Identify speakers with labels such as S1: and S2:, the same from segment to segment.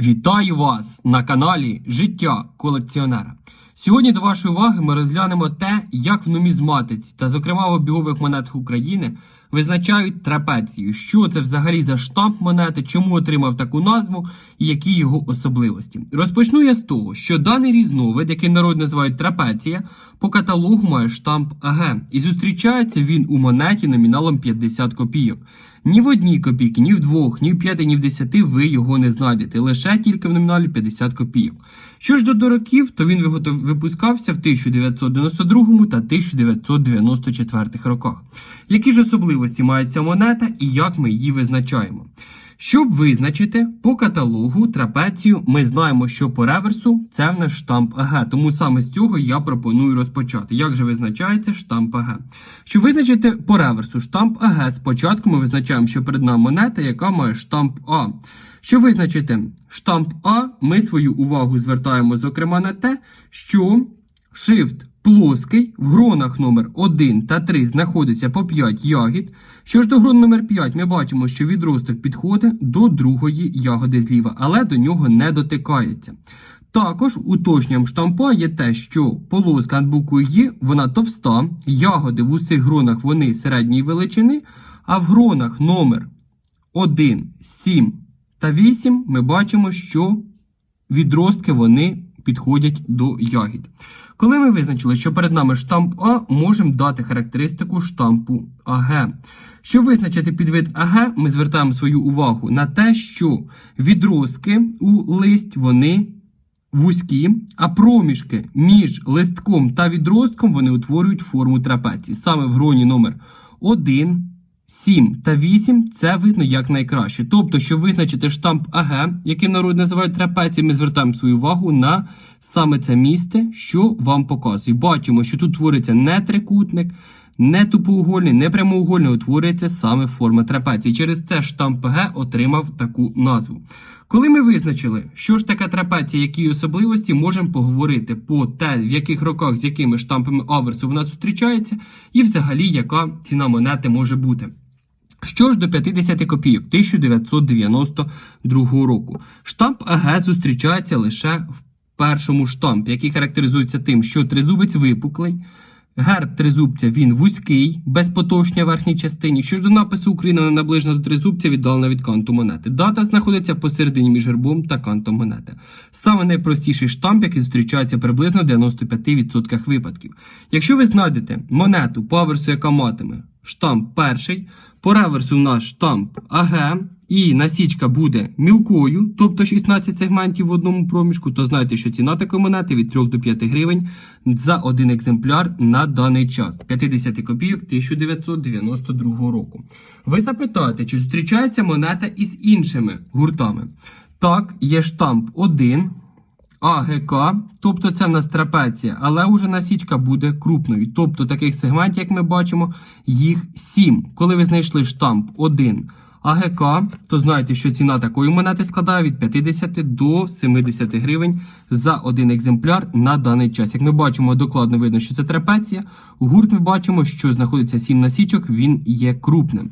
S1: Вітаю вас на каналі Життя колекціонера. Сьогодні до вашої уваги ми розглянемо те, як в нумізматиці та, зокрема, в обігових монетах України визначають трапецію. Що це взагалі за штамп монети, чому отримав таку назву і які його особливості. Розпочну я з того, що даний різновид, який народ називають трапеція, по каталогу має штамп АГ і зустрічається він у монеті номіналом 50 копійок. Ні в одній копійці, ні в двох, ні в п'яти, ні в десяти ви його не знайдете. Лише тільки в номіналі 50 копійок. Що ж до дороків, то він випускався в 1992 та 1994 роках. Які ж особливості має ця монета і як ми її визначаємо? Щоб визначити по каталогу трапецію, ми знаємо, що по реверсу це в нас штамп АГ. Тому саме з цього я пропоную розпочати. Як же визначається штамп АГ? Щоб визначити по реверсу штамп АГ, спочатку ми визначаємо, що перед нами монета, яка має штамп А. Щоб визначити штамп А, ми свою увагу звертаємо, зокрема, на те, що шрифт плоский в гронах номер 1 та 3 знаходиться по 5 ягід. Що ж до грон номер 5, ми бачимо, що відросток підходить до другої ягоди зліва, але до нього не дотикається. Також уточненням штампа є те, що полоска над буквою «Ї» вона товста, ягоди в усіх гронах вони середньої величини, а в гронах номер 1, 7 та 8 ми бачимо, що відростки вони підходять до ягід. Коли ми визначили, що перед нами штамп А, можемо дати характеристику штампу АГ. Щоб визначити підвид АГ, ми звертаємо свою увагу на те, що відростки у листь вони вузькі, а проміжки між листком та відростком вони утворюють форму трапеції. Саме в гроні номер 1, 7 та 8 це видно як найкраще. Тобто, щоб визначити штамп АГ, який народ називають трапецією, ми звертаємо свою увагу на саме це місце, що вам показує. Бачимо, що тут твориться не трикутник, не тупоугольний, не прямоугольний, утворюється саме форма трапеції. Через це штамп АГ отримав таку назву. Коли ми визначили, що ж таке трапеція, які особливості, можемо поговорити по те, в яких роках з якими штампами аверсу вона зустрічається, і взагалі яка ціна монети може бути. Що ж до 50 копійок 1992 року. Штамп АГ зустрічається лише в першому штампі, який характеризується тим, що тризубець випуклий. Герб тризубця він вузький, без потовщення в верхній частині. Що ж до напису Україна вона наближена до тризубця, віддалена від канту монети. Дата знаходиться посередині між гербом та кантом монети. Саме найпростіший штамп, який зустрічається приблизно в 95% випадків. Якщо ви знайдете монету по аверсу, яка матиме штамп перший, по реверсу в нас штамп АГ, і насічка буде мілкою, тобто 16 сегментів в одному проміжку, то знайте, що ціна такої монети від 3 до 5 гривень за один екземпляр на даний час 50 копійок 1992 року. Ви запитаєте, чи зустрічається монета із іншими гуртами? Так, є штамп 1. АГК, тобто це в нас трапеція, але уже насічка буде крупною. Тобто таких сегментів, як ми бачимо, їх 7. Коли ви знайшли штамп 1 АГК, то знаєте, що ціна такої монети складає від 50 до 70 гривень за один екземпляр на даний час. Як ми бачимо, докладно видно, що це трапеція. Гурт ми бачимо, що знаходиться 7 насічок, він є крупним.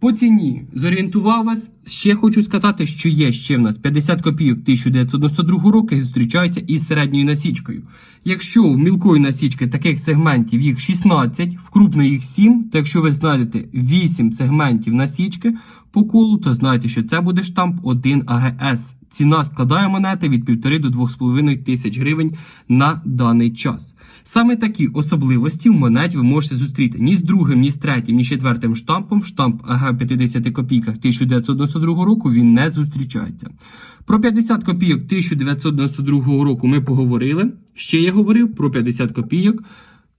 S1: По ціні зорієнтував вас. Ще хочу сказати, що є ще в нас 50 копійок 1992 року, які зустрічаються із середньою насічкою. Якщо в мілкої насічки таких сегментів їх 16, в крупної їх 7, то якщо ви знайдете 8 сегментів насічки по колу, то знайте, що це буде штамп 1 АГС. Ціна складає монети від 1,5 до 2,5 тисяч гривень на даний час. Саме такі особливості в монеті ви можете зустріти ні з другим, ні з третім, ні з четвертим штампом. Штамп АГ 50 копійках 1992 року він не зустрічається. Про 50 копійок 1992 року ми поговорили. Ще я говорив про 50 копійок.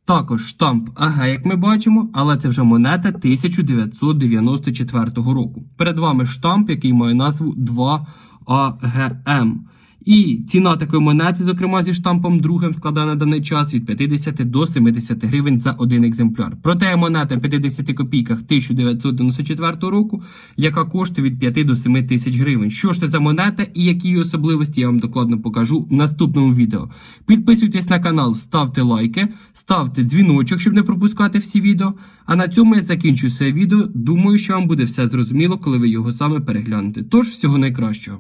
S1: Також штамп АГ, як ми бачимо, але це вже монета 1994 року. Перед вами штамп, який має назву 2АГМ. І ціна такої монети, зокрема зі штампом другим, складає на даний час від 50 до 70 гривень за один екземпляр. Проте монета в 50 копійках 1994 року, яка коштує від 5 до 7 тисяч гривень. Що ж це за монета і які її особливості я вам докладно покажу в наступному відео. Підписуйтесь на канал, ставте лайки, ставте дзвіночок, щоб не пропускати всі відео. А на цьому я закінчую своє відео. Думаю, що вам буде все зрозуміло, коли ви його саме переглянете. Тож всього найкращого.